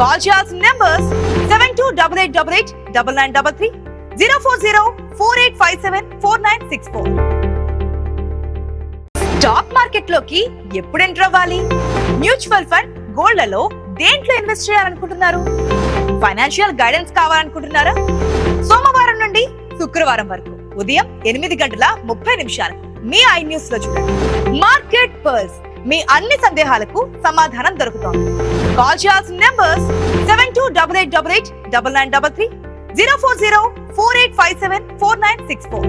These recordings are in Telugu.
కాల్ చేయాల్సిన numbers seven two double eight double eight double nine double three zero four zero four eight five seven four nine six four stock మార్కెట్లోకి ఎప్పుడు ఎంటర్ అవ్వాలి? మ్యూచువల్ ఫండ్ గోల్డ్లలో దేంట్లో ఇన్వెస్ట్ చేయాలనుకుంటున్నారు? ఫైనాన్షియల్ గైడెన్స్ కావాలనుకుంటున్నారా? సోమవారం నుండి శుక్రవారం వరకు ఉదయం ఎనిమిది గంటల ముప్పై నిమిషాలు మీ ఐ న్యూస్లో చూడండి. మార్కెట్ పర్స్ మీ అన్ని సందేహాలకు సమాధానం దొరుకుతోంది. కాల్ చేయాల్సిన numbers seven two double eight double eight double nine double three zero four zero four eight five seven four nine six four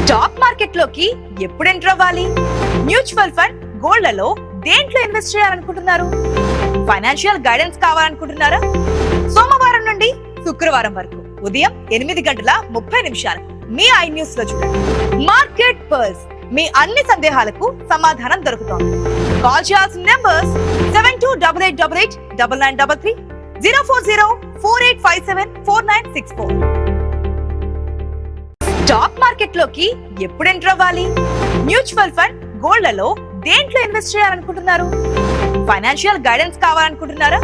stock మార్కెట్లోకి ఎప్పుడు ఎంటర్ అవ్వాలి? మ్యూచువల్ ఫండ్ గోల్డ్లలో దేంట్లో ఇన్వెస్ట్ చేయాలనుకుంటున్నారు? ఫైనాన్షియల్ గైడెన్స్ కావాలనుకుంటున్నారా? సోమవారం నుండి శుక్రవారం వరకు ఉదయం ఎనిమిది గంటల ముప్పై నిమిషాలు మీ ఐ న్యూస్లో చూడండి. మార్కెట్ పర్స్ మీ అన్ని సందేహాలకు సమాధానం దొరుకుతోంది. కాల్ చేయాల్సిన numbers seven two double eight double eight double nine double three zero four zero four eight five seven four nine six four stock మార్కెట్లోకి ఎప్పుడు ఎంటర్ అవ్వాలి? మ్యూచువల్ ఫండ్ గోల్డ్లలో దేంట్లో ఇన్వెస్ట్ చేయాలనుకుంటున్నారు? ఫైనాన్షియల్ గైడెన్స్ కావాలనుకుంటున్నారా?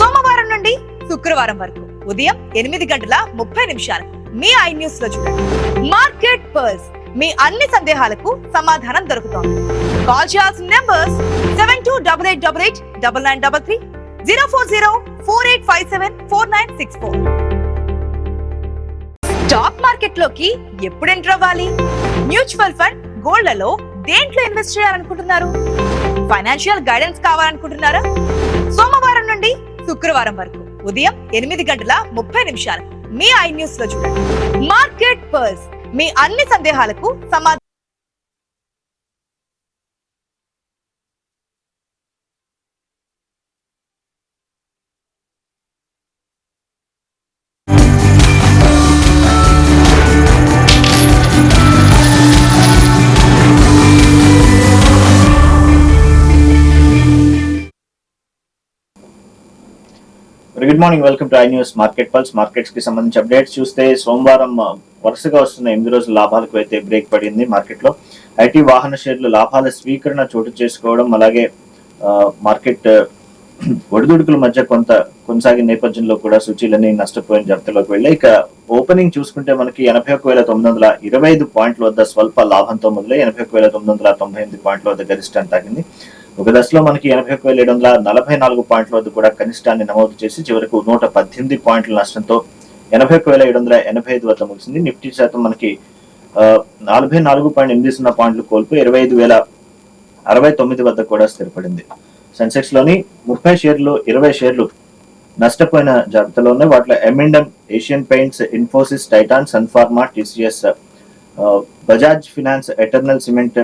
సోమవారం నుండి శుక్రవారం వరకు ఉదయం ఎనిమిది గంటల ముప్పై నిమిషాలు మీ ఐ న్యూస్లో చూడండి. మార్కెట్ పర్స్ మీ అన్ని సందేహాలకు సమాధానం దొరుకుతోంది. కాల్ చేయాల్సిన numbers seven two double eight double eight double nine double three zero four zero four eight five seven four nine six four stock మార్కెట్లోకి ఎప్పుడు ఎంటర్ అవ్వాలి? మ్యూచువల్ ఫండ్ గోల్డ్లలో దేంట్లో ఇన్వెస్ట్ చేయాలనుకుంటున్నారు? ఫైనాన్షియల్ గైడెన్స్ కావాలనుకుంటున్నారా? సోమవారం నుండి శుక్రవారం వరకు ఉదయం ఎనిమిది గంటల ముప్పై నిమిషాలు మీ ఐ న్యూస్లో చూడండి. మార్కెట్ పర్స్ మీ అన్ని సందేహాలకు సమాధానం good morning welcome to I News market pulse మార్కెట్స్కి సంబంధించి అప్డేట్స్ చూస్తే సోమవారం వరుసగా వస్తున్న ఎనిమిది రోజుల లాభాలకు అయితే బ్రేక్ పడింది మార్కెట్లో ఐటీ వాహన షేర్లు లాభాల స్వీకరణ చోటు చేసుకోవడం అలాగే మార్కెట్ ఒడిదుడుకుల మధ్య కొంత కొనసాగిన నేపథ్యంలో కూడా సూచీలన్నీ నష్టపోయిన జాబితాలోకి వెళ్ళాయి. ఇక ఓపెనింగ్ చూసుకుంటే మనకి ఎనభై ఒక వేల తొమ్మిది వందల ఇరవై ఐదు పాయింట్ల వద్ద స్వల్ప లాభంతో మొదలై ఎనభై ఒక వేల తొమ్మిది వందల తొంభై ఎనిమిది పాయింట్ల వద్ద గరిష్టాన్ని తాగింది ఒక దశలో మనకి ఎనభై ఒక వేల ఏడు వందల నలభై నాలుగు పాయింట్ల వద్ద కూడా కనిష్టాన్ని నమోదు చేసి చివరకు నూట పద్దెనిమిది పాయింట్ల నష్టంతో ఎనభై ఒక వేల ఏడు వందల ఎనభై ఐదు వద్ద ముగిసింది. నిఫ్టీ శాతం మనకి నలభై నాలుగు పాయింట్ ఎనిమిది సున్నా పాయింట్లు కోల్పోయి ఇరవై ఐదు వేల అరవై తొమ్మిది వద్ద కూడా స్థిరపడింది. సెన్సెక్స్లోని ముప్పై షేర్లు ఇరవై షేర్లు నష్టపోయిన జాబితాలో ఉన్నాయి. వాటిలో M and M Asian Paints Infosys Titan Sun Pharma TCS Bajaj Finance Eternal cement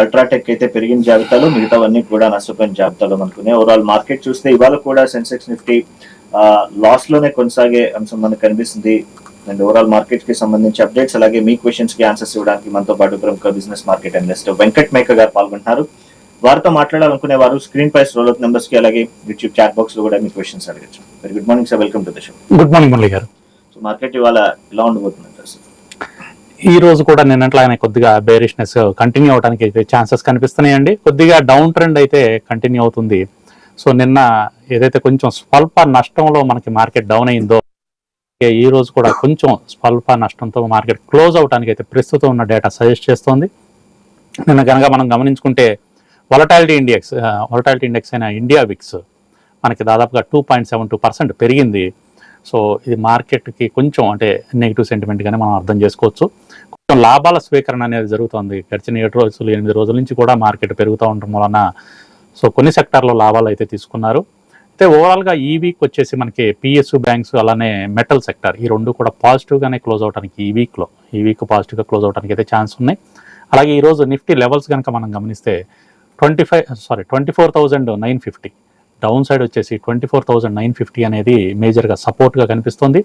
UltraTech అయితే పెరిగిన జాబితాలో మిగతావన్నీ కూడా నష్టపోయిన జాబితాలో మనకున్నాయి ఓవరాల్ మార్కెట్ చూస్తే ఇవాళ కూడా సెన్సెక్స్ నిఫ్టీ లాస్లోనే కొనసాగే అంశం మనకు కనిపిస్తుంది. అండ్ ఓవరాల్ మార్కెట్కి సంబంధించి అప్డేట్స్ అలాగే మీ క్వశ్చన్స్కి ఆన్సర్స్ ఇవ్వడానికి మనతో పాటు ప్రముఖ బిజినెస్ మార్కెట్ అనలిస్ట్ వెంకట్ మేక గారు పాల్గొంటున్నారు. వారితో మాట్లాడాలనుకునే వారు స్క్రీన్ పై స్క్రోల్ నెంబర్స్కి అలాగే యూట్యూబ్ చాట్ బాక్స్లో కూడా మీ క్వశ్చన్స్ అడగచ్చు. Very good morning sir welcome to the show good morning Murali garu. So market ఇవాళ ఎలా ఉండబోతుంది? ఈ రోజు కూడా నిన్నట్లానే కొద్దిగా బేరిష్నెస్ కంటిన్యూ అవడానికి అయితే ఛాన్సెస్ కనిపిస్తున్నాయండి. కొద్దిగా డౌన్ ట్రెండ్ అయితే కంటిన్యూ అవుతుంది. సో నిన్న ఏదైతే కొంచెం స్వల్ప నష్టంలో మనకి మార్కెట్ డౌన్ అయిందో ఈ రోజు కూడా కొంచెం స్వల్ప నష్టంతో మార్కెట్ క్లోజ్ అవడానికి అయితే ప్రస్తుతం ఉన్న డేటా సజెస్ట్ చేస్తోంది. నిన్న కనుక మనం గమనించుకుంటే వలటాలిటీ ఇండెక్స్ వలటాలిటీ ఇండెక్స్ అయిన ఇండియా విక్స్ మనకి దాదాపుగా two point seven two percent పెరిగింది. సో ఇది మార్కెట్కి కొంచెం అంటే నెగిటివ్ సెంటిమెంట్గానే మనం అర్థం చేసుకోవచ్చు. లాభాల స్వీకరణ అనేది జరుగుతుంది. గడిచిన ఏడు రోజులు ఎనిమిది రోజుల నుంచి కూడా మార్కెట్ పెరుగుతూ ఉండడం వలన సో కొన్ని సెక్టార్లో లాభాలు అయితే తీసుకున్నారు. అయితే ఓవరాల్గా ఈ వీక్ వచ్చేసి మనకి పిఎస్యు బ్యాంక్స్ అలానే మెటల్ సెక్టర్ ఈ రెండు కూడా పాజిటివ్గానే క్లోజ్ అవడానికి ఈ వీక్లో ఈ వీక్ పాజిటివ్గా క్లోజ్ అవడానికి అయితే ఛాన్స్ ఉన్నాయి. అలాగే ఈరోజు నిఫ్టీ లెవెల్స్ కనుక మనం గమనిస్తే twenty five sorry twenty four thousand nine fifty down side వచ్చేసి twenty four thousand nine fifty అనేది మేజర్గా సపోర్ట్గా కనిపిస్తుంది.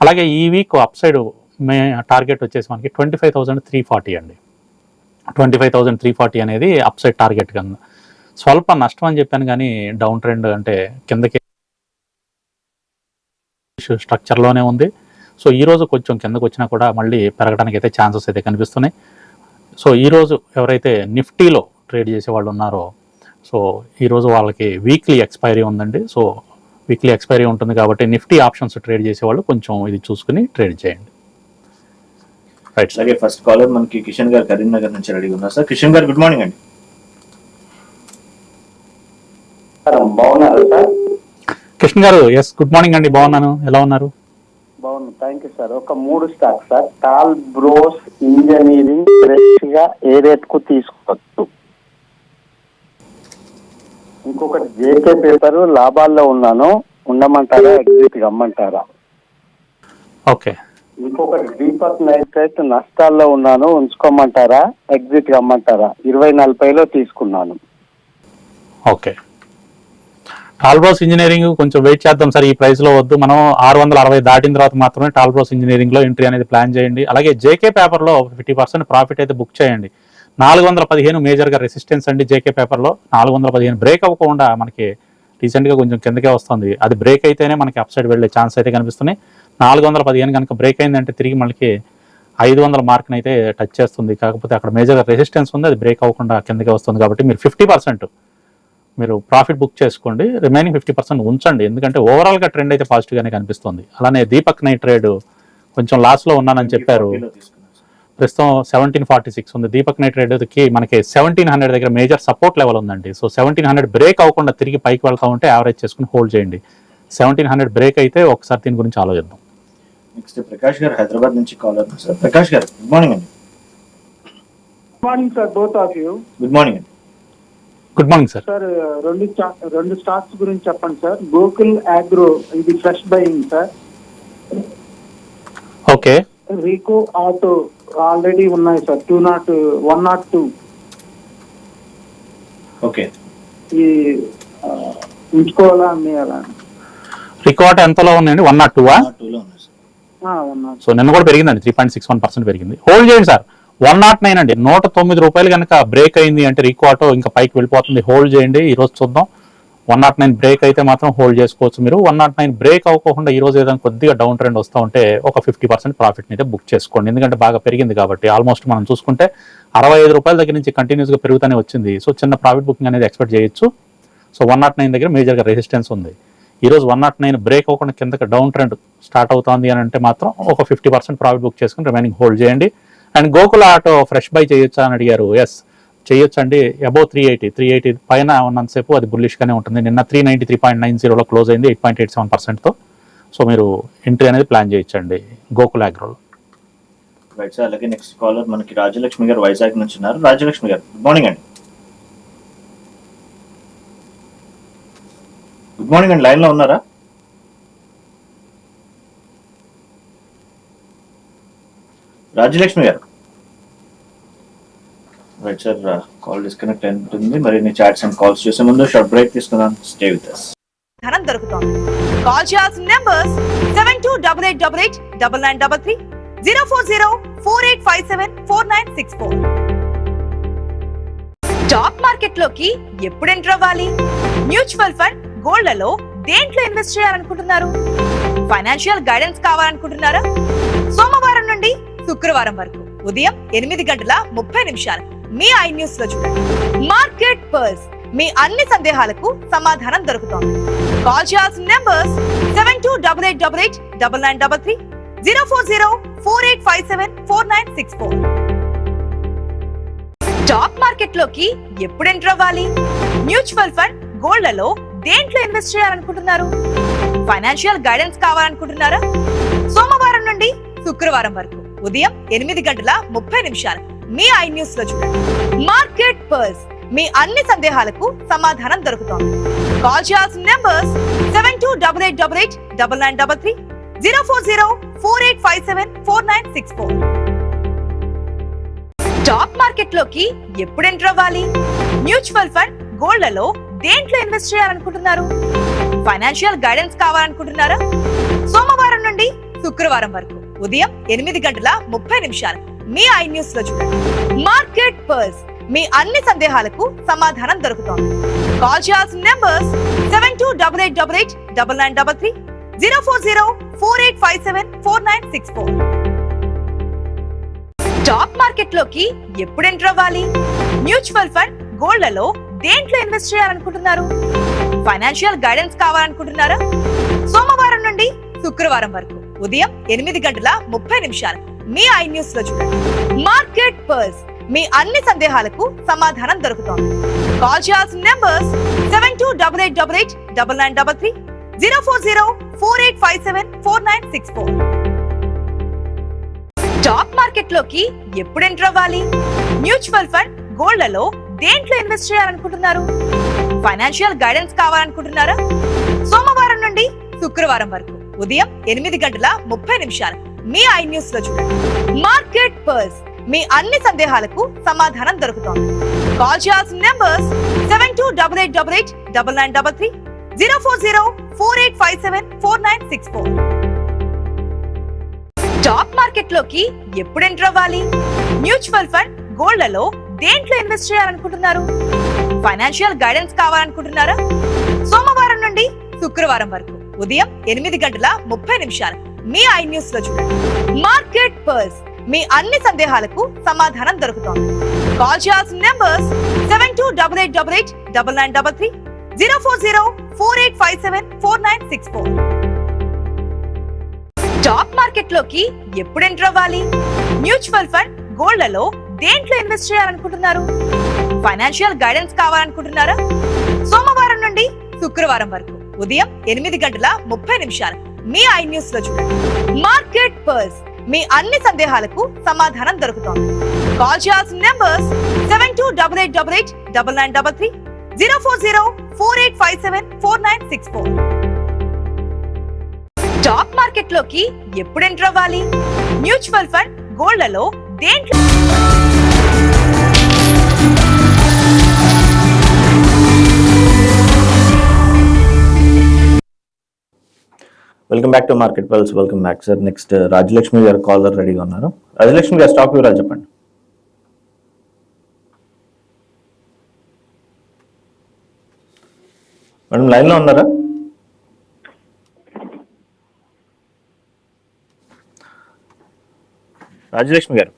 అలాగే ఈ వీక్ అప్ సైడ్ మే టార్గెట్ వచ్చేసి మనకి twenty five thousand three forty అండి. Twenty five thousand three forty అనేది అప్ సైడ్ టార్గెట్ కింద స్వల్ప నష్టం అని చెప్పాను కానీ డౌన్ ట్రెండ్ అంటే కిందకి స్ట్రక్చర్లోనే ఉంది. సో ఈ రోజు కొంచెం కిందకు వచ్చినా కూడా మళ్ళీ పెరగడానికి అయితే ఛాన్సెస్ అయితే కనిపిస్తున్నాయి. సో ఈ రోజు ఎవరైతే నిఫ్టీలో ట్రేడ్ చేసే వాళ్ళు ఉన్నారో సో ఈరోజు వాళ్ళకి వీక్లీ ఎక్స్పైరీ ఉందండి. సో వీక్లీ ఎక్స్పైరీ ఉంటుంది కాబట్టి నిఫ్టీ ఆప్షన్స్ ట్రేడ్ చేసేవాళ్ళు కొంచెం ఇది చూసుకుని ట్రేడ్ చేయండి. రైట్ సార్ అలాగే ఫస్ట్ కాలర్ మనకి కిషన్ గారు కరీంనగర్ నుంచి రెడీగా ఉన్నారు. Sir Kishan garu good morning అండి. సార్ బాగున్నారు sir Krishna garu yes good morning అండి. బాగున్నాను. ఎలా ఉన్నారు? బాగున్నాను. థ్యాంక్ యూ సార్ ఒక మూడు stock sir tall bros engineering ఫ్రెష్గా ఏ రేట్కు తీసుకోవచ్చు? ఇంకొకటి జేకే పేపర్ లాభాల్లో ఉన్నాను. ఉండమంటారా ఎగ్జిట్ అమ్మంటారా ఓకే ఇంకొకటి దీపక్ నైట్రేట్ నష్టాల్లో ఉన్నాను ఉంచుకోమంటారా? ఎగ్జిట్ కమ్మంటారా ఇరవై నలభైలో తీసుకున్నాను. ఓకే. టాల్బ్రోస్ ఇంజనీరింగ్ కొంచెం వెయిట్ చేద్దాం సార్ ఈ ప్రైస్లో వద్దు. మనం ఆరు వందల అరవై దాటిన తర్వాత మాత్రమే టాల్బ్రోస్ ఇంజనీరింగ్లో ఎంట్రీ అనేది ప్లాన్ చేయండి. అలాగే జేకే పేపర్లో ఫిఫ్టీ పర్సెంట్ ప్రాఫిట్ అయితే బుక్ చేయండి. నాలుగు వందల పదిహేను మేజర్గా రెసిస్టెన్స్ అండి జేకే పేపర్లో నాలుగు వందల పదిహేను బ్రేక్ అవ్వకుండా మనకి రీసెంట్గా కొంచెం కిందకే వస్తుంది. అది బ్రేక్ అయితేనే మనకి అప్ సైడ్ వెళ్ళే ఛాన్స్ అయితే కనిపిస్తున్నాయి. నాలుగు వందల పదిహేను కనుక బ్రేక్ అయిందంటే తిరిగి మనకి ఐదు వందల మార్క్ని అయితే టచ్ చేస్తుంది. కాకపోతే అక్కడ మేజర్గా రెసిస్టెన్స్ ఉంది. అది బ్రేక్ అవ్వకుండా కిందకే వస్తుంది కాబట్టి మీరు ఫిఫ్టీ పర్సెంట్ మీరు ప్రాఫిట్ బుక్ చేసుకోండి. రిమైనింగ్ ఫిఫ్టీ పర్సెంట్ ఉంచండి. ఎందుకంటే ఓవరాల్గా ట్రెండ్ అయితే పాజిటివ్గానే కనిపిస్తుంది. అలానే దీపక్ నైట్ ట్రేడ్ కొంచెం లాస్లో ఉన్నానని చెప్పారు. ప్రస్తుతం సెవెంటీన్ ఫార్టీ సిక్స్ ఉంది. దీపక్ నైట్ రేట్కి మనకి సెవెంటీన్ హండ్రెడ్ దగ్గర మేజర్ సపోర్ట్ లెవెల్ ఉందండి. సో సెవెంటీన్ హండ్రెడ్ బ్రేక్ అవ్వకుండా తిరిగి పైకి వెళ్తా ఉంటే యావరేజ్ చేసుకుని హోల్డ్ చేయండి. సెవెంటీన్ హండ్రెడ్ బ్రేక్ అయితే ఒకసారి దీని గురించి ఆలోచిద్దాం. నెక్స్ట్ ప్రకాష్ గారు హైదరాబాద్ నుంచి caller sir Prakash garu good morning అండి. Morning sir both of you good morning అండి. గుడ్ మార్నింగ్ సార్ సార్ రెండు స్టా- రెండు స్టాక్స్ గురించి చెప్పండి సార్ గోకుల్ అగ్రో ఇది fresh buying sir okay Rico auto already ఉన్నాయి sir two nought one nought two okay ఈ ఉంచుకోవాలా అమ్మేయాలా? రికార్డ్ ఎంతలో ఉన్నాయండి వన్ నాట్ టూ లో ఉన్నారు సార్ వన్ నాట్ సో నిన్న కూడా పెరిగిందండి. Three point six one percent పెరిగింది. హోల్డ్ చేయండి సార్. వన్ నాట్ నైన్ అండి. నూట తొమ్మిది రూపాయలు కనుక బ్రేక్ అయింది అంటే రీక్వాటో ఇంకా పైకి వెళ్ళిపోతుంది. హోల్డ్ చేయండి. ఈ రోజు చూద్దాం. వన్ నాట్ నైన్ బ్రేక్ అయితే మాత్రం హోల్డ్ చేసుకోవచ్చు మీరు. వన్ నాట్ నైన్ బ్రేక్ అవ్వకుండా ఈ రోజు ఏదైనా కొద్దిగా డౌన్ ట్రెండ్ వస్తూ ఉంటే ఒక ఫిఫ్టీ పర్సెంట్ ప్రాఫిట్ని అయితే బుక్ చేసుకోండి. ఎందుకంటే బాగా పెరిగింది కాబట్టి ఆల్మోస్ట్ మనం చూసుకుంటే అరవై ఐదు రూపాయల దగ్గర నుంచి కంటిన్యూస్గా పెరుగుతూనే వచ్చింది. సో చిన్న ప్రాఫిట్ బుకింగ్ అనేది ఎక్స్పెక్ట్ చేయొచ్చు. సో వన్ నాట్ నైన్ దగ్గర మేజర్గా రెసిస్టెన్స్ ఉంది. ఈరోజు వన్ నాట్ నైన్ బ్రేక్ అవ్వకుండా కిందకి డౌన్ ట్రెండ్ స్టార్ట్ అవుతుంది అని అంటే మాత్రం ఒక ఫిఫ్టీ పర్సెంట్ ప్రాఫిట్ బుక్ చేసుకుని రిమైనింగ్ హోల్డ్ చేయండి. And Gokul auto fresh buy చేయొచ్చా అని అడిగారు. ఎస్ చేయొచ్చు అండి above three eighty three eighty పైన ఉన్నంతసేపు అది బుల్లిష్గానే ఉంటుంది. నిన్న three ninety three point nine జీరోలో క్లోజ్ అయింది ఎయిట్ పాయింట్ ఎయిట్ సెవెన్ పర్సెంట్తో సో మీరు ఎంట్రీ అనేది ప్లాన్ చేయొచ్చండి. గోకుల అగ్రోలో రైట్ సార్ అలాగే నెక్స్ట్ కాలర్ మనకి రాజలక్ష్మి గారు వైజాగ్ నుంచి ఉన్నారు. రాజలక్ష్మి గారు గుడ్ మార్నింగ్ అండి. గుడ్ మార్నింగ్ అండి లైన్లో ఉన్నారా? రాజ్యలక్ష్మి గారు. రైట్ సార్ కాల్ డిస్కనెక్ట్ అయినట్టుంది మరి నీ చాట్స్ అండ్ కాల్స్ చేసే ముందు షార్ట్ బ్రేక్ తీసుకుందాం. స్టే విత్ అస్ ధనం దొరుకుతోంది. కాల్ చేయాల్సిన numbers seven two double eight double eight double nine double three zero four zero four eight five seven four nine six four stock మార్కెట్లోకి ఎప్పుడు ఎంటర్ అవ్వాలి? మ్యూచువల్ ఫండ్ గోల్డ్లలో దేంట్లో ఇన్వెస్ట్ చేయాలనుకుంటున్నారు? ఫైనాన్షియల్ గైడెన్స్ కావాలనుకుంటున్నారా? సోమవారం నుండి శుక్రవారం వరకు ఉదయం ఎనిమిది గంటల ముప్పై నిమిషాలు మీ ఐ న్యూస్లో చూడండి. Market purse. మీ అన్ని సందేహాలకు సమాధానం దొరుకుతోంది. కాల్ చేయాల్సిన numbers seven two double eight double eight double nine double three zero four zero four eight five seven four nine six four. Stock మార్కెట్లోకి ఎప్పుడు ఎంటర్ అవ్వాలి? మ్యూచువల్ ఫండ్ గోల్డ్లలో దేంట్లో ఇన్వెస్ట్ చేయాలనుకుంటున్నారు? ఫైనాన్షియల్ గైడెన్స్ కావాలనుకుంటున్నారా? సోమవారం నుండి శుక్రవారం వరకు ఉదయం ఎనిమిది గంటల ముప్పై నిమిషాలు మీ ఐ న్యూస్లో చూడండి. మార్కెట్ పర్స్ మీ అన్ని సందేహాలకు సమాధానం దొరుకుతోంది. కాల్ చేయాల్సిన numbers seven two double eight double eight double nine double three zero four zero four eight five seven four nine six four stock మార్కెట్లోకి ఎప్పుడు ఎంటర్ అవ్వాలి? మ్యూచువల్ ఫండ్ గోల్డ్లలో దేంట్లో ఇన్వెస్ట్ చేయాలనుకుంటున్నారు? ఫైనాన్షియల్ గైడెన్స్ కావాలనుకుంటున్నారా? సోమవారం నుండి శుక్రవారం వరకు ఉదయం ఎనిమిది గంటల ముప్పై నిమిషాలు మీ ఐ న్యూస్లో చూడండి. మార్కెట్ పర్స్ మీ అన్ని సందేహాలకు సమాధానం దొరుకుతోంది. కాల్ చేయాల్సిన numbers seven two double eight double eight double nine double three zero four zero four eight five seven four nine six four stock మార్కెట్లోకి ఎప్పుడు ఎంటర్ అవ్వాలి? మ్యూచువల్ ఫండ్ గోల్డ్లలో దేంట్లో ఇన్వెస్ట్ చేయాలనుకుంటున్నారు? ఫైనాన్షియల్ గైడెన్స్ కావాలనుకుంటున్నారా? సోమవారం నుండి శుక్రవారం వరకు ఉదయం ఎనిమిది గంటల ముప్పై నిమిషాలు మీ ఐ న్యూస్లో చూడండి. మార్కెట్ పర్స్ మీ అన్ని సందేహాలకు సమాధానం దొరుకుతోంది. కాల్ చేయాల్సిన numbers seven two double eight double eight double nine double three zero four zero four eight five seven four nine six four stock మార్కెట్లోకి ఎప్పుడు ఎంటర్ అవ్వాలి? మ్యూచువల్ ఫండ్ గోల్డ్లలో దేంట్లో ఇన్వెస్ట్ చేయాలనుకుంటున్నారు? ఫైనాన్షియల్ గైడెన్స్ కావాలనుకుంటున్నారా? సోమవారం నుండి శుక్రవారం వరకు ఉదయం ఎనిమిది గంటల ముప్పై నిమిషాలు మీ ఐ న్యూస్లో చూడండి. మార్కెట్ పర్స్ మీ అన్ని సందేహాలకు సమాధానం దొరుకుతోంది. కాల్ చేయాల్సిన numbers seven two double eight double eight double nine double three zero four zero four eight five seven four nine six four stock మార్కెట్లోకి ఎప్పుడు ఎంటర్ అవ్వాలి? మ్యూచువల్ ఫండ్ గోల్డ్లలో దేంట్లో ఇన్వెస్ట్ చేయాలనుకుంటున్నారు? ఫైనాన్షియల్ గైడెన్స్ కావాలనుకుంటున్నారా? సోమవారం నుండి శుక్రవారం వరకు ఉదయం ఎనిమిది గంటల ముప్పై నిమిషాలు మీ ఐ న్యూస్లో చూడండి. మార్కెట్ పర్స్ మీ అన్ని సందేహాలకు సమాధానం దొరుకుతోంది. కాల్ చేయాల్సిన numbers seven two double eight double eight double nine double three zero four zero four eight five seven four nine six four stock మార్కెట్లోకి ఎప్పుడు ఎంటర్ అవ్వాలి? మ్యూచువల్ ఫండ్ గోల్డ్లలో దేంట్లో ఇన్వెస్ట్ చేయాలనుకుంటున్నారు? ఫైనాన్షియల్ గైడెన్స్ కావాలనుకుంటున్నారా? సోమవారం నుండి శుక్రవారం వరకు ఉదయం ఎనిమిది గంటల ముప్పై నిమిషాలు మీ ఐ న్యూస్లో చూడండి. మార్కెట్ పర్స్ మీ అన్ని సందేహాలకు సమాధానం దొరుకుతోంది. కాల్ చేయాల్సిన numbers seven two double eight double eight double nine double three zero four zero four eight five seven four nine six four stock మార్కెట్లోకి ఎప్పుడు ఎంటర్ అవ్వాలి? మ్యూచువల్ ఫండ్ గోల్డ్లలో దేంట్లో? Welcome back to market pulse welcome back sir. Next uh, Rajalakshmi garu caller రెడీగా ఉన్నారు. రాజలక్ష్మి గారు స్టాక్ వివరాలు చెప్పండి. మేడం లైన్లో ఉన్నారా? రాజలక్ష్మి గారు.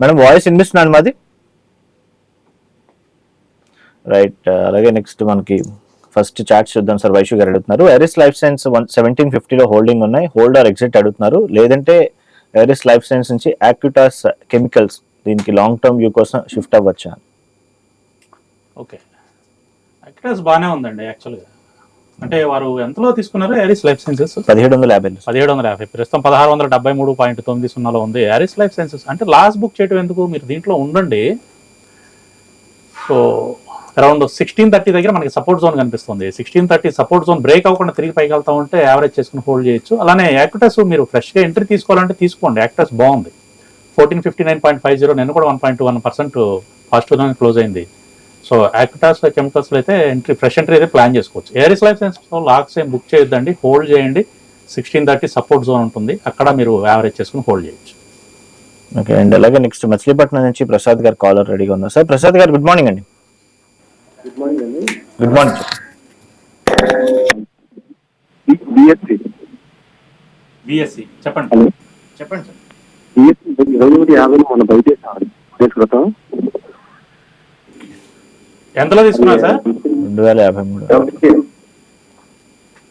మేడం వాయిస్ వినిపిస్తున్నాను మాది. రైట్ uh, అలాగే నెక్స్ట్ మనకి ఫస్ట్ చాట్ చూద్దాం సార్ వైశ్యూ గారు అడుగుతున్నారు. Eris life science one seventeen ఫిఫ్టీలో హోల్డింగ్ ఉన్నాయి. హోల్డర్ ఎగ్జిట్ అడుగుతున్నారు. లేదంటే ఎరిస్ లైఫ్ సైన్స్ నుంచి యాక్యుటాస్ కెమికల్స్ దీనికి లాంగ్ టర్మ్ వ్యూ కోసం షిఫ్ట్ అవ్వచ్చా? ఓకే అక్రాస్ బాగానే ఉందండి యాక్చువల్గా అంటే వారు ఎంతలో తీసుకున్నారు యారిస్ లైఫ్ సైన్సెస్ పదిహేడు వందల యాభై పదిహేడు వందల యాభై. ప్రస్తుతం పదహారు వందల డెబ్బై మూడు పాయింట్ తొమ్మిది సున్నాలో ఉంది యారిస్ లైఫ్ సైన్సెస్ అంటే లాస్ట్ బుక్ చేయడం ఎందుకు? మీరు దీంట్లో ఉండండి. సో అరౌండ్ సిక్స్టీన్ థర్టీ దగ్గర మనకి సపోర్ట్ జోన్ కనిపిస్తుంది. Sixteen thirty support zone break అవ్వకుండా తిరిగి పైకి వెళ్తా ఉంటే యావరేజ్ చేసుకుని హోల్డ్ చేయొచ్చు. అలానే యాక్టస్ మీరు ఫ్రెష్గా ఎంట్రీ తీసుకోవాలంటే తీసుకోండి. యాక్టస్ బాగుంది. Fourteen fifty nine point five zero నేను కూడా వన్ పాయింట్ వన్ పర్సెంట్ పాజిటివ్గానే క్లోజ్ అయింది. సో యాక్టాస్ కెమికల్స్ అయితే ఎంట్రీ ఫ్రెష్ ఎంట్రీ అయితే ప్లాన్ చేసుకోవచ్చు. ఏరిస్ లైఫ్ సైన్స్ లాక్స్ ఏం బుక్ చేయొద్దండి హోల్డ్ చేయండి. సిక్స్టీన్ థర్టీ సపోర్ట్ జోన్ ఉంటుంది. అక్కడ మీరు యావరేజ్ చేసుకుని హోల్డ్ చేయొచ్చు. ఓకే అండ్ అలాగే నెక్స్ట్ మచిలీపట్నం నుంచి ప్రసాద్ గారు కాలర్ రెడీగా ఉన్నారు. Sir Prasad garu good morning అండి. గుడ్ మార్నింగ్ అండి. గుడ్ మార్నింగ్ బిఎస్సి బిఎస్సి చెప్పండి. చెప్పండి సార్ బిఎస్సి ఇరవై ఒకటి యాభై మన బయట క్రితం ఎంతలో తీసుకున్నారు సార్? రెండు వేల యాభై మూడు?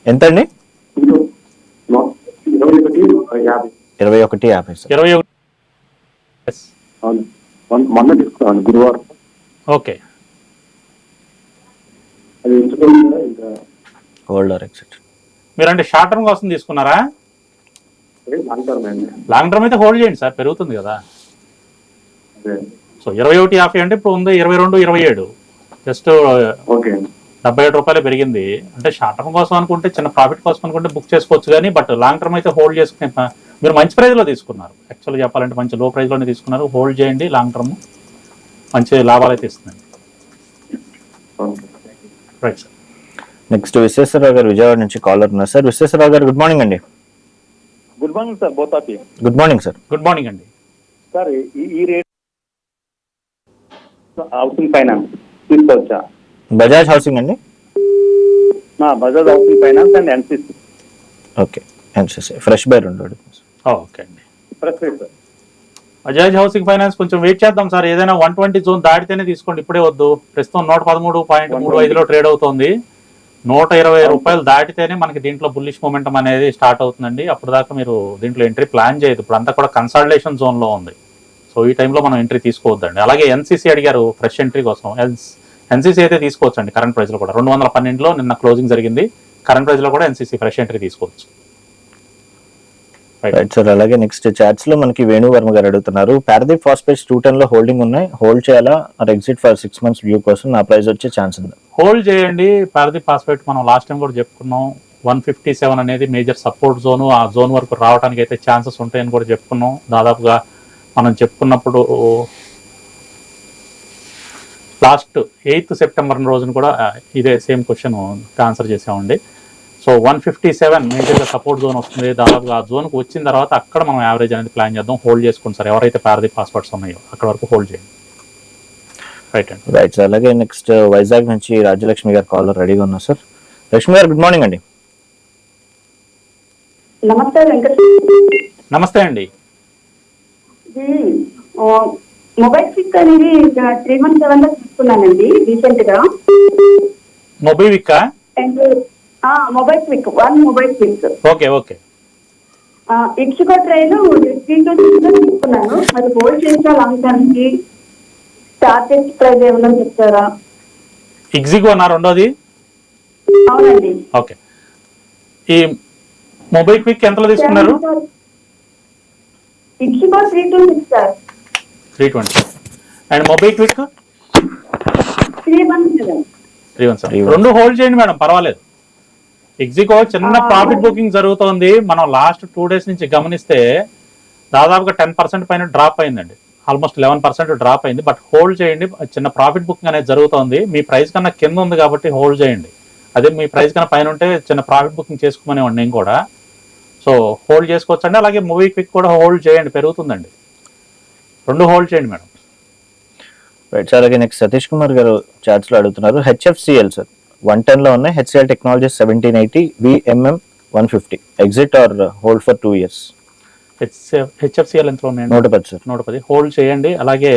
ఎంత అండి ఇరవై ఒకటి యాభై ఇరవై ఒకటి యాభై సార్. ఇరవై ఒకటి. Yes. అవును. మొన్న- మొన్న తీసుకున్నాను గురువారం. ఓకే ఆర్ ఎక్సెట్ మీరు అంటే షార్ట్ టర్మ్ కోసం తీసుకున్నారా? లాంగ్ టర్మ్ అండి. లాంగ్ టర్మ్ అయితే హోల్డ్ చేయండి సార్ పెరుగుతుంది కదా. సో ఇరవై ఒకటి యాభై అంటే ఇప్పుడు ఉంది ఇరవై రెండు ఇరవై ఏడు. Just okay. అండి డెబ్బై ఏడు రూపాయలు పెరిగింది. అంటే షార్ట్ టర్మ్ కోసం అనుకుంటే చిన్న ప్రాఫిట్ కోసం అనుకుంటే బుక్ చేసుకోవచ్చు కానీ బట్ లాంగ్ టర్మ్ అయితే హోల్డ్ చేసుకునే మీరు మంచి ప్రైస్లో తీసుకున్నారు. యాక్చువల్గా చెప్పాలంటే మంచి లో ప్రైస్లోనే తీసుకున్నారు. హోల్డ్ చేయండి లాంగ్ టర్మ్ మంచి లాభాలు అయితే ఇస్తుందండి okay. Right sir. Next Visweswararao garu Vijayawada నుంచి కాలర్ ఉన్నారు. Sir Visweswararao garu good morning అండి. Good morning sir both of you. Good morning sir. Good morning అండి. సార్ ఈ ఈ రేట్ హౌసింగ్ ఫైనాన్స్. తీసుకోవచ్చా బజాజ్ హౌసింగ్ అండి? నా Bajaj housing finance and NCC. Okay NCC. Fresh buy రెండు. ఓకే అండి. ఫ్రెష్ బజాజ్ హౌసింగ్ ఫైనాన్స్ కొంచెం వెయిట్ చేద్దాం సార్. ఏదైనా వన్ ట్వంటీ జోన్ దాటితేనే తీసుకోండి. ఇప్పుడే వద్దు. ప్రస్తుతం నూట పదమూడు పాయింట్ మూడు ఐదులో ట్రేడ్ అవుతోంది. నూట ఇరవై రూపాయలు దాటితేనే మనకి దీంట్లో బుల్లిష్ మూమెంటం అనేది స్టార్ట్ అవుతుందండి. అప్పుడు దాకా మీరు దీంట్లో ఎంట్రీ ప్లాన్ చేయదు ఇప్పుడు అంతా కూడా కన్సల్టేషన్ జోన్లో ఉంది. సో ఈ టైంలో మనం ఎంట్రీ తీసుకోవద్దండి. అలాగే ఎన్సీసీ అడిగారు ఫ్రెష్ ఎంట్రీ కోసం. ఎన్సీసీ అయితే తీసుకోవచ్చండి కరెంట్ ప్రైస్లో కూడా. రెండు వందల పన్నెండులో నిన్న క్లోజింగ్ జరిగింది. కరెంట్ ప్రైస్లో కూడా ఎన్సీసీ ఫ్రెష్ ఎంట్రీ తీసుకోవచ్చు. రైట్ సార్ అలాగే నెక్స్ట్ చాట్స్లో మనకి వేణు వర్మ గారు అడుగుతున్నారు. పారదీప్ ఫాస్ఫేట్స్ టూ టెన్లో హోల్డింగ్ ఉన్నాయి. హోల్డ్ చేయాలా? Or exit for six months view కోసం నా ప్రైస్ వచ్చే ఛాన్స్ ఉంది? హోల్డ్ చేయండి. పారదీప్ ఫాస్ఫేట్ మనం లాస్ట్ టైం కూడా చెప్పుకున్నాం. వన్ ఫిఫ్టీ సెవెన్ అనేది మేజర్ సపోర్ట్ జోన్ ఆ జోన్ వరకు రావడానికి అయితే ఛాన్సెస్ ఉంటాయని కూడా చెప్పుకున్నాం. దాదాపుగా మనం చెప్పుకున్నప్పుడు లాస్ట్ ఎయిత్ సెప్టెంబర్ రోజున కూడా ఇదే సేమ్ క్వశ్చన్ ఆన్సర్ చేసామండి. సో వన్ ఫిఫ్టీ సెవెన్ మేజర్గా సపోర్ట్ జోన్ వస్తుంది. దాదాపుగా ఆ జోన్కి వచ్చిన తర్వాత అక్కడ మనం యావరేజ్ అనేది ప్లాన్ చేద్దాం. హోల్డ్ చేసుకోండి సార్. ఎవరైతే పారదీప్ పాస్వర్డ్స్ ఉన్నాయో అక్కడ వరకు హోల్డ్ చేయండి. రైట్ అండి. Right sir. అలాగే నెక్స్ట్ వైజాగ్ నుంచి రాజ్యలక్ష్మి గారు కాలర్ రెడీగా ఉన్నారు సార్. లక్ష్మి గారు గుడ్ మార్నింగ్ అండి. నమస్తే వెంకట నమస్తే అండి. ఆ, మొబైల్ క్లిక్ అనేది త్రీ వన్ సెవెన్లో తీసుకున్నానండి రీసెంట్గా అండ్ ఆ, mobile click one mobile click okay okay. Ixigo train two తీసుకున్నాను. మరి హోల్డ్ చేసా లాంగ్ టర్మ్కి టార్గెట్ ప్రైస్ ఏమన్నా చెప్తారా? ఎగ్జిగో అన్న రెండోది? అవునండి. ఓకే. ఈ మొబైల్ క్విక్ ఎంతలో తీసుకున్నారు? Three two six sir three twenty and mobile quick three one seven three one seven Three one. రెండు హోల్డ్ చేయండి మేడం పర్వాలేదు. ఎగ్జిగో చిన్న. ప్రాఫిట్ బుకింగ్ జరుగుతోంది. మనం లాస్ట్ టూ డేస్ నుంచి గమనిస్తే దాదాపుగా టెన్ పర్సెంట్ పైన డ్రాప్ అయిందండి. ఆల్మోస్ట్ లెవెన్ పర్సెంట్ డ్రాప్ అయింది. బట్ హోల్డ్ చేయండి. చిన్న ప్రాఫిట్ బుకింగ్ అనేది జరుగుతోంది. మీ ప్రైస్ కన్నా కింద ఉంది కాబట్టి హోల్డ్ చేయండి. అదే మీ ప్రైస్ కన్నా పైన ఉంటే చిన్న ప్రాఫిట్ బుకింగ్ చేసుకోమనేవాడిని నేను కూడా. సో హోల్డ్ చేసుకోవచ్చండి. అలాగే మూవీ క్విక్ కూడా హోల్డ్ చేయండి. పెరుగుతుందండి. రెండు హోల్డ్ చేయండి మేడం. Right sir. అలాగే నెక్స్ట్ సతీష్ కుమార్ గారు చాట్స్లో అడుగుతున్నారు. HFCL sir. వన్ టెన్లో ఉన్నాయి. HCL technologies seventeen eighty VMM one fifty. Exit or hold for two years? HFCL ఎంతలో ఉన్నాయండి? నూట పది సార్. నూట పది. హోల్డ్ చేయండి. అలాగే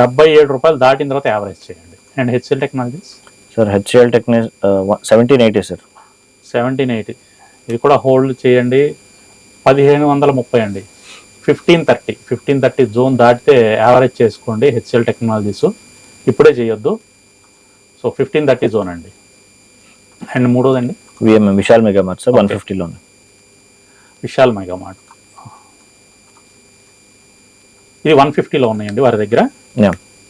డెబ్బై ఏడు రూపాయలు దాటిన తర్వాత యావరేజ్ చేయండి. And HL technologies? Sir HCL టెక్నీ seventeen eighty sir. Seventeen eighty. ఇది కూడా హోల్డ్ చేయండి. పదిహేను వందల ముప్పై అండి. Fifteen thirty fifteen thirty zone దాటితే యావరేజ్ చేసుకోండి హెచ్ఎల్ టెక్నాలజీస్ ఇప్పుడే చేయొద్దు. సో ఫిఫ్టీన్ థర్టీ జోన్ అండి. And మూడోదండి? VMM Vishal mega mart sir one ఫిఫ్టీలో విశాల్ మెగా మార్ట్ ఇది వన్ ఫిఫ్టీలో ఉన్నాయండి వారి దగ్గర.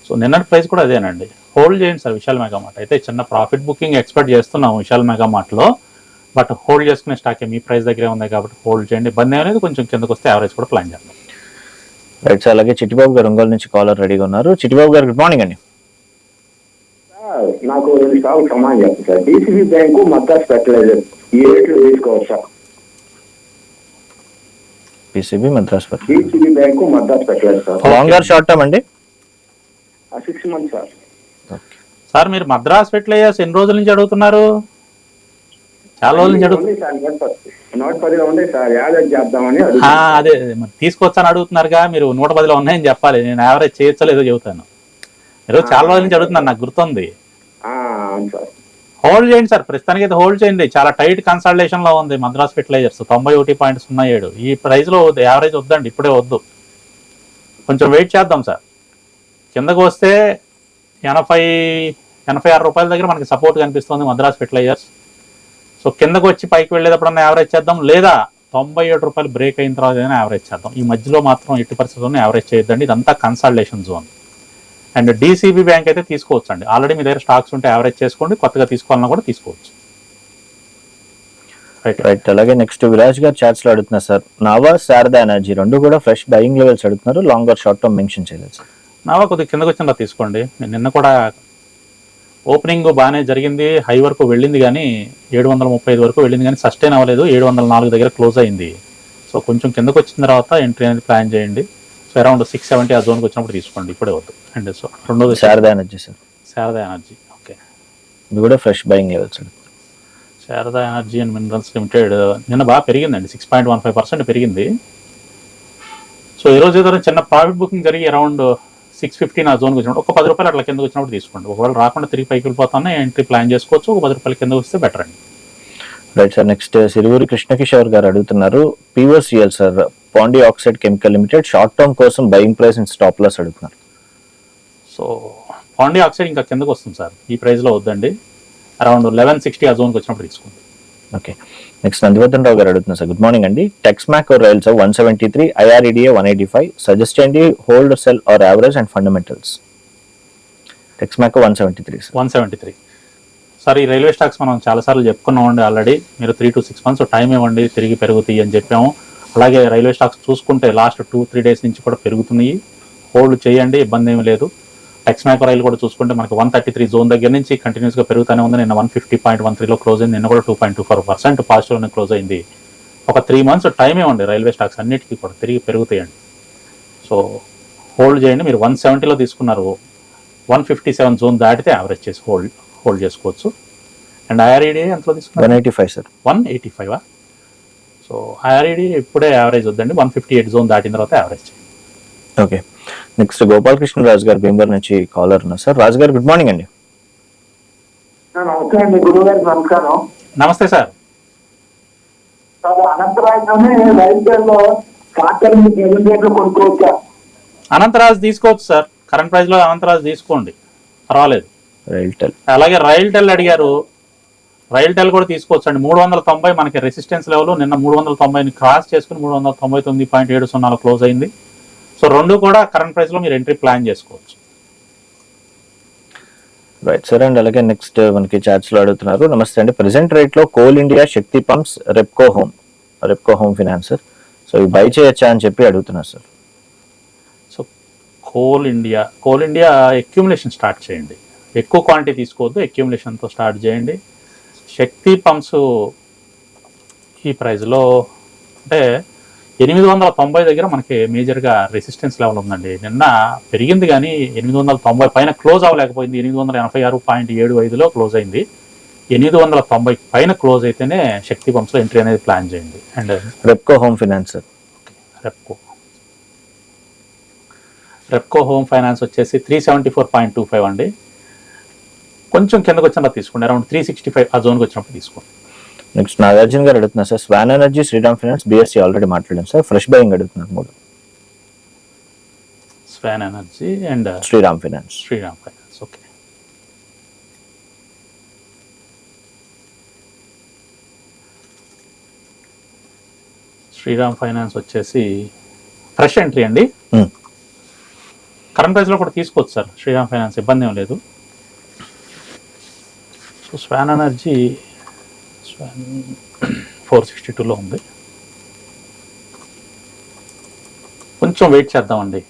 సో నిన్నటి ప్రైస్ కూడా అదేనండి. హోల్డ్ చేయండి సార్ విశాల్ మెగా మార్ట్ అయితే చిన్న ప్రాఫిట్ బుకింగ్ ఎక్స్పెక్ట్ చేస్తున్నాం విశాల్ మెగా మార్ట్లో బట్ హోల్డ్ చేసుకునే స్టాకే మీ ప్రైస్ దగ్గరే ఉంది కాబట్టి హోల్డ్ చేయండి. ఇబ్బంది అనేది కొంచెం కిందకు వస్తే యావరేజ్ కూడా ప్లాన్ చేద్దాం. రైట్ సార్ అలాగే చిట్టిబాబు గారు ఒంగోలు నుంచి కాలర్ రెడీగా ఉన్నారు. చిట్టిబాబు గారు గుడ్ మార్నింగ్ అండి. సార్, నాకు రెండు స్టాక్ సమాన్ చెప్పండి sir. DCB bank Madras fertiliser ఈ రేట్లు sir PCB Madras DCB bank Madras fertiliser sir long or short term అండి? సిక్స్ మంత్స్ సార్ సార్ మీరు మద్రాస్ ఫెర్టిలైజర్స్ ఎన్ని రోజుల నుంచి అడుగుతున్నారు? చాలా రోజుల నుంచి నూట పది- నూట పదిలో ఉంది సార్ యాదవ్ చేద్దామని అడుగుతున్నాను. అదే మరి తీసుకొచ్చాను అడుగుతున్నారుగా మీరు నూట పదిలో ఉన్నాయని చెప్పాలి. నేను యావరేజ్ చేయొచ్చో లేదో చెబుతాను మీరు చాలా రోజుల నుంచి అడుగుతున్నారు నాకు గుర్తుంది. హోల్డ్ చేయండి సార్ ప్రస్తుతానికి అయితే హోల్డ్ చేయండి. చాలా టైట్ కన్సల్టేషన్లో ఉంది మద్రాస్ ఫెర్టిలైజర్స్ తొంభై ఒకటి పాయింట్ సున్నా ఏడు. ఈ ప్రైస్లో వద్దు యావరేజ్ వద్దండి ఇప్పుడే వద్దు. కొంచెం వెయిట్ చేద్దాం సార్. కిందకు వస్తే ఎనభై ఎనభై ఆరు రూపాయల దగ్గర మనకి సపోర్ట్ కనిపిస్తుంది మద్రాస్ ఫెర్టిలైజర్స్ సో కిందకు వచ్చి పైకి వెళ్ళేటప్పుడన్నా యావరేజ్ చేద్దాం? లేదా తొంభై ఏడు రూపాయలు బ్రేక్ అయిన తర్వాత ఏదైనా యావరేజ్ చేద్దాం? ఈ మధ్యలో మాత్రం ఎట్టి పరిస్థితుల్లో యావరేజ్ చేయొద్దండి. ఇదంతా consultation zone and DCB bank అయితే తీసుకోవచ్చు అండి ఆల్రెడీ మీ దగ్గర స్టాక్స్ ఉంటే యావరేజ్ చేసుకోండి. కొత్తగా తీసుకోవాలన్నా కూడా తీసుకోవచ్చు. రైట్ రైట్ అలాగే నెక్స్ట్ విరాజ్ గారు చాట్స్లో అడుగుతున్నారు సార్ నావా శారదా ఎనర్జీ రెండు కూడా ఫ్రెష్ బయింగ్ లెవెల్స్ అడుగుతున్నారు. Long or short term mention చేయలేదు సార్ నావా కొద్దిగా కిందకు వచ్చిందా తీసుకోండి. నేను నిన్న కూడా ఓపెనింగ్ బాగానే జరిగింది హై వరకు వెళ్ళింది కానీ ఏడు వందల ముప్పై ఐదు వరకు వెళ్ళింది కానీ సస్టైన్ అవ్వలేదు ఏడు వందల నాలుగు దగ్గర క్లోజ్ అయింది. సో కొంచెం కిందకు వచ్చిన తర్వాత ఎంట్రీ అనేది ప్లాన్ చేయండి. సో అరౌండ్ సిక్స్ సెవెంటీ ఆ జోన్కి వచ్చినప్పుడు తీసుకోండి ఇప్పుడే వద్దు. అండ్ సో రెండోది Sharda energy sir. Sharda energy okay. ఇది కూడా fresh buying levels Sharda energy and minerals limited నిన్న బాగా పెరిగిందండి six point one five percent పెరిగింది. సో ఈ రోజు ఏదైనా చిన్న ప్రాఫిట్ బుకింగ్ జరిగి అరౌండ్ సిక్స్ ఫిఫ్టీన్ ఆ జోన్కి వచ్చినప్పుడు ఒక పది రూపాయలు అట్లా కిందకి వచ్చినప్పుడు తీసుకోండి. ఒకవేళ రాకుండా తిరిగి పైకి వెళ్ళిపోతానే ఎంట్రీ ప్లాన్ చేసుకోవచ్చు ఒక పది రూపాయల కింద వస్తే బెటర్ అండి. Right sir next Sirivuri Krishnakishore గారు అడుగుతున్నారు POCL sir Pondy oxide chemical limited short term కోసం buying price and stop loss అడుగుతున్నారు. సో పాండి ఆక్సైడ్ ఇంకా కిందకు వస్తుంది సార్ ఈ ప్రైస్లో వద్దండి. అరౌండ్ లెవెన్ సిక్స్టీ ఆ జోన్కి వచ్చినప్పుడు తీసుకోండి. ఓకే నెక్స్ట్ నందివర్ధన్ రావు గారు అడుగుతున్నారు సార్ గుడ్ మార్నింగ్ అండి. Texmaco rails one seventy three IREDA one eighty five suggest చేయండి hold sell or average and fundamentals Texmaco one seventy three one seventy three sir ఈ రైల్వే స్టాక్స్ మనం చాలాసార్లు చెప్పుకున్నామండి ఆల్రెడీ మీరు three to six months time ఇవ్వండి తిరిగి పెరుగుతాయి అని చెప్పాము. అలాగే రైల్వే స్టాక్స్ చూసుకుంటే లాస్ట్ టూ త్రీ డేస్ నుంచి కూడా పెరుగుతున్నాయి. హోల్డ్ చేయండి ఇబ్బంది ఏమీ లేదు. టెక్స్మాక్ రైలు కూడా చూసుకుంటే మనకి వన్ థర్టీ త్రీ జోన్ దగ్గర నుంచి కంటిన్యూస్గా పెరుగుతూనే ఉంది. నిన్న వన్ ఫిఫ్టీ పాయింట్ వన్ త్రీలో క్లోజ్ అయింది. నిన్న కూడా two point two four percent పాజిటివ్లోనే close అయింది. ఒక త్రీ మంత్స్ టైం ఇవ్వండి రైల్వే స్టాక్స్ అన్నిటికీ కూడా తిరిగి పెరుగుతాయండి. సో హోల్డ్ చేయండి. మీరు వన్ సెవెంటీలో తీసుకున్నారు. వన్ ఫిఫ్టీ సెవెన్ జోన్ దాటితే యావరేజ్ చేసి హోల్డ్ హోల్డ్ చేసుకోవచ్చు. అండ్ ఐఆర్ఈడి ఎంతలో తీసుకున్నారు? One eighty five sir one eighty five so IRED ఇప్పుడే యావరేజ్ వద్దండి. వన్ ఫిఫ్టీ ఎయిట్ జోన్ దాటిన తర్వాత average okay next Gopalakrishna Raju గారు భీమవరం నుంచి కాలర్ ఉన్నారు. సార్ రాజు గారు గుడ్ మార్నింగ్ అండి. నమస్తే నమస్కారం. సార్ అనంతరాజ్ తీసుకోవచ్చు సార్ కరెంట్ ప్రైస్లో అనంతరాజ్ తీసుకోండి. పర్వాలేదు. రైల్టెల్ అలాగే రైల్ టెల్ అడిగారు. రైల్ టెల్ కూడా తీసుకోవచ్చు అండి. మూడు వందల తొంభై మనకి రెసిస్టెన్స్ లెవెల్ నిన్న మూడు వందల తొంభైని క్రాస్ చేసుకుని మూడు వందల తొంభై తొమ్మిది పాయింట్ ఏడు సున్నాలో క్లోజ్ అయింది. సో రెండు కూడా కరెంట్ ప్రైస్లో మీరు ఎంట్రీ ప్లాన్ చేసుకోవచ్చు. రైట్ సార్ అండ్ అలాగే నెక్స్ట్ మనకి చాట్స్లో అడుగుతున్నారు. నమస్తే అండి. ప్రెసెంట్ రేట్లో coal India Shakti pumps Repco home Repco home finance so ఇవి బై చేయొచ్చా అని చెప్పి అడుగుతున్నారు sir so coal India coal India accumulation start చేయండి. ఎక్కువ క్వాంటిటీ తీసుకోవద్దు అక్యూములేషన్తో స్టార్ట్ చేయండి. శక్తి పంప్స్ ఈ ప్రైస్లో అంటే ఎనిమిది వందల తొంభై దగ్గర మనకి మేజర్గా రెసిస్టెన్స్ లెవెల్ ఉందండి. నిన్న పెరిగింది కానీ ఎనిమిది వందల తొంభై పైన క్లోజ్ అవ్వలేకపోయింది. ఎనిమిది వందల ఎనభై ఆరు పాయింట్ ఏడు ఐదులో క్లోజ్ అయింది. ఎనిమిది వందల తొంభై పైన క్లోజ్ అయితేనే శక్తి పంప్స్లో ఎంట్రీ అనేది ప్లాన్ చేయండి. And Repco home finance Repco Repco home finance వచ్చేసి three seventy four point two five అండి. కొంచెం కిందకు వచ్చినప్పుడు తీసుకోండి. అరౌండ్ త్రీ సిక్స్టీ ఫైవ్ ఆ జోన్కి వచ్చినప్పుడు తీసుకోండి. నెక్స్ట్ నాగార్జున గారు అడుగుతున్నారు sir swan energy Shriram finance BSC already మాట్లాడాం సార్ ఫ్రెష్ బయింగ్ అడుగుతున్నారు మూడు. Swan energy and Shriram finance. Shriram finance okay. Shriram finance వచ్చేసి ఫ్రెష్ ఎంట్రీ అండి. కరెంట్ ప్రైస్లో కూడా తీసుకోవచ్చు సార్ శ్రీరామ్ ఫైనాన్స్ ఇబ్బంది ఏం లేదు. So swan energy four sixty టూలో ఉంది. కొంచెం వెయిట్ చేద్దామండి.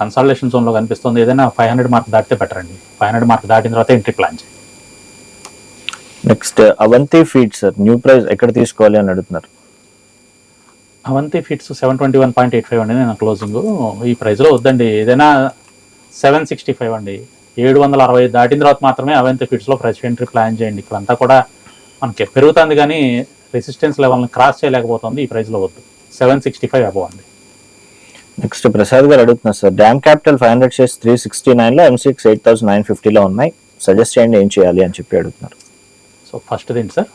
కన్సల్టేషన్ జోన్లో కనిపిస్తుంది. ఏదైనా ఫైవ్ హండ్రెడ్ మార్క్ దాటితే బెటర్ అండి. ఫైవ్ హండ్రెడ్ మార్క్ దాటిన తర్వాత ఎంట్రీ ప్లాన్ చేయండి next Avanti feed sir. New price ఎక్కడ తీసుకోవాలి అని అడుగుతున్నారు? Avanti feeds seven twenty one point eight five అండి. నేను క్లోజింగ్. ఈ ప్రైస్లో వద్దండి. ఏదైనా సెవెన్ సిక్స్టీ ఫైవ్ అండి. ఏడు వందల అరవై దాటిన తర్వాత మాత్రమే అవంతి ఫిట్స్లో ఫ్రెష్ ఎంట్రీ ప్లాన్ చేయండి. ఇక్కడంతా కూడా మనకి పెరుగుతుంది కానీ రెసిస్టెన్స్ లెవెల్ని క్రాస్ చేయలేకపోతుంది ఈ ప్రైస్లో వద్దు. సెవెన్ సిక్స్టీ ఫైవ్ అబవ్ అండి. నెక్స్ట్ ప్రసాద్ గారు అడుగుతున్నారు sir DAM capital five hundred shares three sixty నైన్లో ఎంసీఎక్స్ ఎయిట్ థౌసండ్ నైన్ ఫిఫ్టీలో ఉన్నాయి. సజెస్ట్ చేయండి ఏం చేయాలి అని చెప్పి అడుగుతున్నారు. సో ఫస్ట్ ఏంటి sir?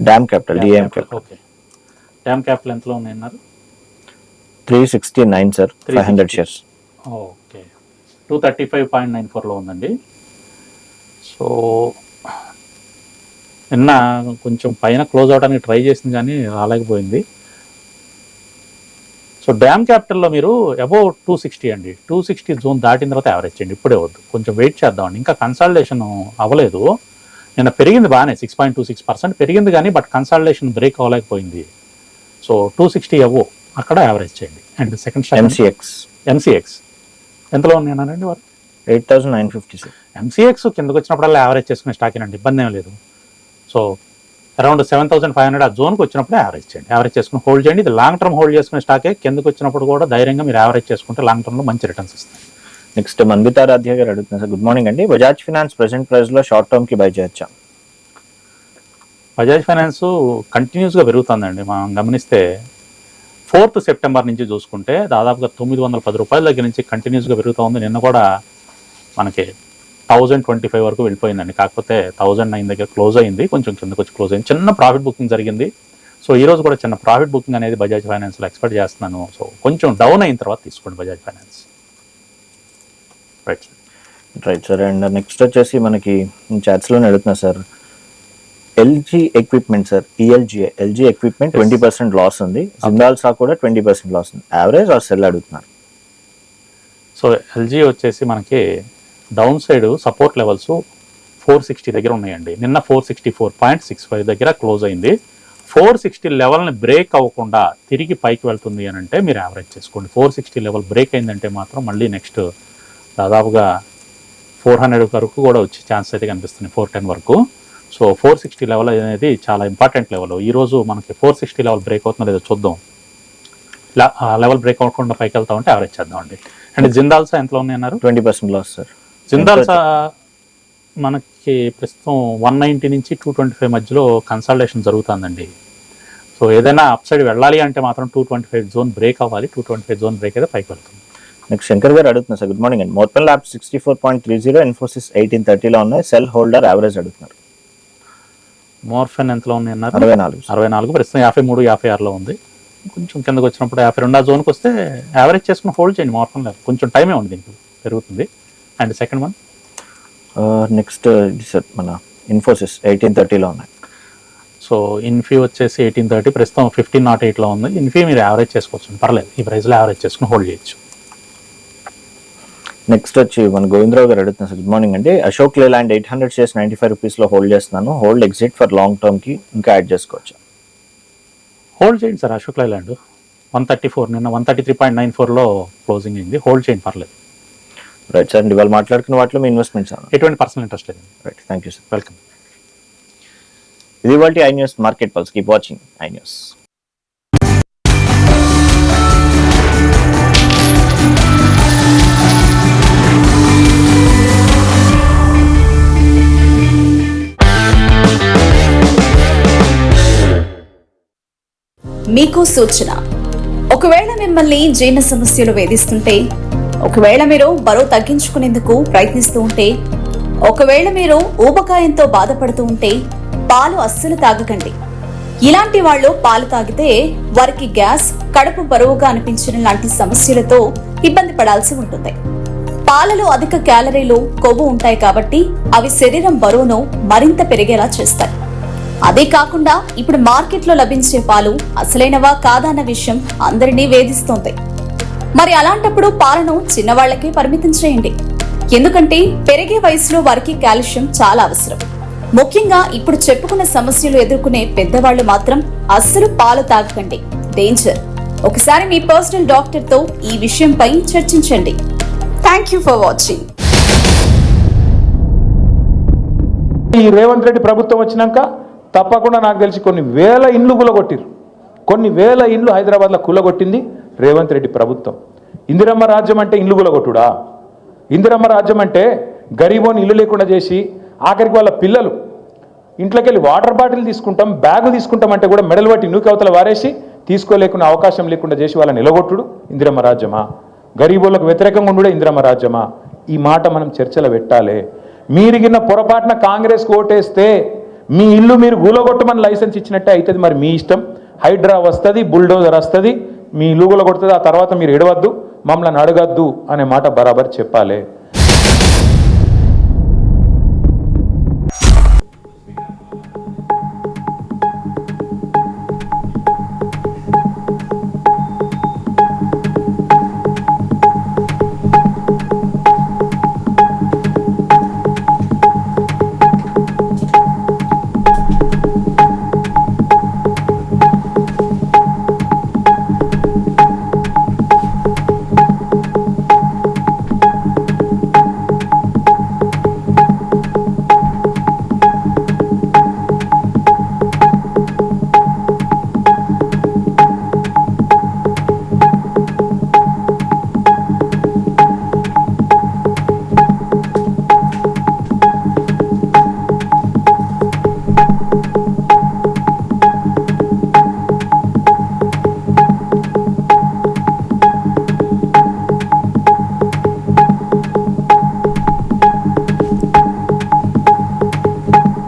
DAM capital DM capital okay DAM capital ఎంతలో ఉన్నాయన్నారు three sixty nine sir five hundred 360. Shares okay two thirty five point nine ఫోర్లో ఉందండి. సో నిన్న కొంచెం పైన క్లోజ్ అవడానికి ట్రై చేసింది కానీ రాలేకపోయింది. సో డ్యామ్ క్యాపిటల్లో మీరు అబౌవ్ టూ సిక్స్టీ అండి. టూ సిక్స్టీ జోన్ దాటిన తర్వాత యావరేజ్ చేయండి. ఇప్పుడే వద్దు. కొంచెం వెయిట్ చేద్దామండి ఇంకా కన్సల్టేషన్ అవ్వలేదు. నిన్న పెరిగింది బాగానే six point two six percent పెరిగింది కానీ బట్ కన్సల్టేషన్ బ్రేక్ అవ్వలేకపోయింది. సో టూ సిక్స్టీ అవ్వు. అక్కడ యావరేజ్ చేయండి. And second stock MCX MCX ఎంతలో ఉన్నాయన్నారండి వారు? Eight thousand nine fifty sir MCX కిందకు వచ్చినప్పుడల్లా యావరేజ్ చేసుకునే స్టాక్ అండి ఇబ్బంది ఏం లేదు. So around seven thousand five hundred ఆ జోన్కి వచ్చినప్పుడు యావరేజ్ చేయండి. యావరేజ్ చేసుకుని హోల్డ్ చేయండి. ఇది లాంగ్ టర్మ్ హోల్డ్ చేసుకునే స్టాకే కిందకు వచ్చినప్పుడు కూడా ధైర్యంగా మీరు యావరేజ్ చేసుకుంటే లాంగ్ టర్మ్లో మంచి రిటర్న్స్ ఇస్తాయి. నెక్స్ట్ మన్వితారాధ్య గారు అడుగుతున్నారు. సార్ గుడ్ మార్నింగ్ అండి. బజాజ్ ఫినాన్స్ ప్రెసెంట్ ప్రైస్లో షార్ట్ టర్మ్కి బై చేయొచ్చా? బజాజ్ ఫైనాన్స్ కంటిన్యూస్గా పెరుగుతుందండి. మనం గమనిస్తే ఫోర్త్ సెప్టెంబర్ నుంచి చూసుకుంటే దాదాపుగా తొమ్మిది వందల పది రూపాయల దగ్గర నుంచి కంటిన్యూస్గా పెరుగుతూ ఉంది నిన్న కూడా మనకి థౌజండ్ ట్వంటీ ఫైవ్ వరకు వెళ్ళిపోయిందండి. కాకపోతే థౌజండ్ నైన్ దగ్గర క్లోజ్ అయింది. కొంచెం కిందకు వచ్చి క్లోజ్ అయింది. చిన్న ప్రాఫిట్ బుకింగ్ జరిగింది. సో ఈ రోజు కూడా చిన్న ప్రాఫిట్ బుకింగ్ అనేది బజాజ్ ఫైనాన్స్లో ఎక్స్పెక్ట్ చేస్తున్నాను. సో కొంచెం డౌన్ అయిన తర్వాత తీసుకోండి Bajaj finance right right sir and next వచ్చేసి మనకి చాట్స్లోనే అడుగుతున్నా sir LG equipment sir ELG LG equipment twenty percent loss ఉంది. జిందాల్సా కూడా ట్వంటీ పర్సెంట్ లాస్ ఉంది. యావరేజ్ ఆర్ సెల్ అడుగుతున్నారు? సో ఎల్జీ వచ్చేసి మనకి down side support levels four sixty దగ్గర ఉన్నాయండి. నిన్న four sixty four point six five దగ్గర క్లోజ్ అయింది. ఫోర్ సిక్స్టీ లెవెల్ని బ్రేక్ అవ్వకుండా తిరిగి పైకి వెళ్తుంది అని అంటే మీరు యావరేజ్ చేసుకోండి. ఫోర్ సిక్స్టీ లెవెల్ బ్రేక్ అయిందంటే మాత్రం మళ్ళీ నెక్స్ట్ దాదాపుగా ఫోర్ హండ్రెడ్ వరకు కూడా వచ్చే ఛాన్స్ అయితే కనిపిస్తుంది ఫోర్ టెన్ వరకు. సో ఫోర్ సిక్స్టీ లెవెల్ అనేది చాలా ఇంపార్టెంట్ లెవెల్. ఈరోజు మనకి ఫోర్ సిక్స్టీ లెవెల్ బ్రేక్ అవుతుందో లేదో చూద్దాం. లెవెల్ బ్రేక్ అవ్వకుండా పైకి వెళ్తా ఉంటే యావరేజ్ చేద్దామండి. అండ్ జిందాల్సా ఎంతలో ఉన్నాయన్నారు? Twenty percent loss sir. Jindal Saw మనకి ప్రస్తుతం వన్ నైంటీ నుంచి టూ ట్వంటీ ఫైవ్ మధ్యలో కన్సల్టేషన్ జరుగుతుందండి. సో ఏదైనా అప్ సైడ్ వెళ్ళాలి అంటే మాత్రం two twenty five zone break అవ్వాలి. Two twenty five zone break అయితే పైకి వెళ్తుంది నెక్స్ట్ శంకర్ గారు అడుగుతున్నారు సార్ గుడ్ మార్నింగ్ అండి. Morepen lab sixty four point three zero Infosys eighteen థర్టీలో ఉన్నాయి సెల్ హోల్డర్ యావరేజ్ అడుగుతున్నారు. మోర్ఫెన్ ఎంతలో ఉన్నాయి అన్నారు? అరవై నాలుగు. అరవై నాలుగు. ప్రస్తుతం యాభై మూడు యాభై ఆరులో ఉంది. కొంచెం కిందకు వచ్చినప్పుడు యాభై రెండు ఆ జోన్కి వస్తే యావరేజ్ చేసుకుని హోల్డ్ చేయండి మోర్ఫెన్ లేదు కొంచెం టైమే ఉంది దీనికి. పెరుగుతుంది. And second one next sir మన ఇన్ఫోసిస్ ఎయిటీన్ థర్టీలో ఉన్నాయి. సో ఇన్ఫీ వచ్చేసి ఎయిటీన్ థర్టీ ప్రస్తుతం ఫిఫ్టీన్ నాట్ ఎయిట్లో ఉంది. ఇన్ఫీ మీరు యావరేజ్ చేసుకోవచ్చు. పర్లేదు ఈ ప్రైస్లో యావరేజ్ చేసుకుని హోల్డ్ చేయొచ్చు. నెక్స్ట్ వచ్చి మన గోవిందరావు గారు అడుగుతున్నారు సార్ గుడ్ మార్నింగ్ అండి. Ashok Leyland eight hundred shares ninety five రూపీస్లో హోల్డ్ చేస్తున్నాను. హోల్డ్ ఎగ్జిట్ ఫర్ లాంగ్ టర్మ్కి ఇంకా యాడ్ చేసుకోవచ్చు? హోల్డ్ చేయండి sir Ashok Leyland. One thirty four నిన్న one thirty three point nine ఫోర్లో క్లోజింగ్ అయింది. హోల్డ్ చేయండి పర్లేదు. రైట్ సార్ వాళ్ళు మాట్లాడుకున్న వాటిలో మీ ఇన్వెస్ట్మెంట్స్ ఎటువంటి పర్సనల్ ఇంట్రెస్ట్ లేదు. Right thank you sir welcome ఇది వాటి I news market pulse. Keep watching I news. మీకు సూచన. ఒకవేళ మిమ్మల్ని జీర్ణ సమస్యలు వేధిస్తుంటే ఒకవేళ మీరు బరువు తగ్గించుకునేందుకు ప్రయత్నిస్తూ ఉంటే ఒకవేళ మీరు ఊబకాయంతో బాధపడుతూ ఉంటే పాలు అస్సలు తాగకండి. ఇలాంటి వాళ్ళు పాలు తాగితే వారికి గ్యాస్ కడుపు బరువుగా అనిపించిన లాంటి సమస్యలతో ఇబ్బంది పడాల్సి ఉంటుంది. పాలలో అధిక క్యాలరీలు కొవ్వు ఉంటాయి కాబట్టి అవి శరీరం బరువును మరింత పెరిగేలా చేస్తాయి. అదే కాకుండా ఇప్పుడు మార్కెట్లో లభించే పాలు అసలైనవా కాదన్న విషయం అందరినీ వేధిస్తోంది. మరి అలాంటప్పుడు పాలను చిన్నవాళ్ళకే పరిమితం చేయండి. ఎందుకంటే పెరిగే వయసులో వారికి కాల్షియం చాలా అవసరం. ముఖ్యంగా ఇప్పుడు చెప్పుకున్న సమస్యలు ఎదుర్కొనే పెద్దవాళ్ళు మాత్రం అస్సలు పాలు తాగకండి. డేంజర్ ఒకసారి మీ పర్సనల్ డాక్టర్తో ఈ విషయంపై చర్చించండి. థ్యాంక్ యూ ఫర్ వాచింగ్ ఈ రేవంత్ రెడ్డి ప్రభుత్వం వచ్చినాక తప్పకుండా నాకు తెలిసి కొన్ని వేల ఇండ్లు కులగొట్టిరు కొన్ని వేల ఇండ్లు హైదరాబాద్లో కులగొట్టింది. రేవంత్ రెడ్డి ప్రభుత్వం. ఇందిరమ్మ రాజ్యం అంటే ఇండ్లు కూలగొట్టుడా ఇందిరమ్మ రాజ్యం అంటే గరీబోని ఇల్లు లేకుండా చేసి ఆఖరికి వాళ్ళ పిల్లలు. ఇంట్లోకి వెళ్ళి వాటర్ బాటిల్ తీసుకుంటాం బ్యాగు తీసుకుంటాం అంటే కూడా మెడలు పట్టి నూకి అవతల వారేసి తీసుకోలేకునే అవకాశం లేకుండా చేసి వాళ్ళని నిలగొట్టుడు ఇందిరమ్మ రాజ్యమా? గరీబులకు వ్యతిరేకంగా ఉండుడే ఇందిరమ్మ రాజ్యమా? ఈ మాట మనం చర్చలో పెట్టాలి. మీరిగిన పొరపాటున కాంగ్రెస్కి ఓటేస్తే మీ ఇల్లు మీరు గూలగొట్టమని లైసెన్స్ ఇచ్చినట్టే అవుతుంది మరి మీ ఇష్టం. హైడ్రా వస్తుంది బుల్డోజర్ వస్తుంది మీ ఇల్లు కొడుతుంది ఆ తర్వాత మీరు ఎడవద్దు మమ్మల్ని అడగద్దు అనే మాట బరాబర్ చెప్పాలి.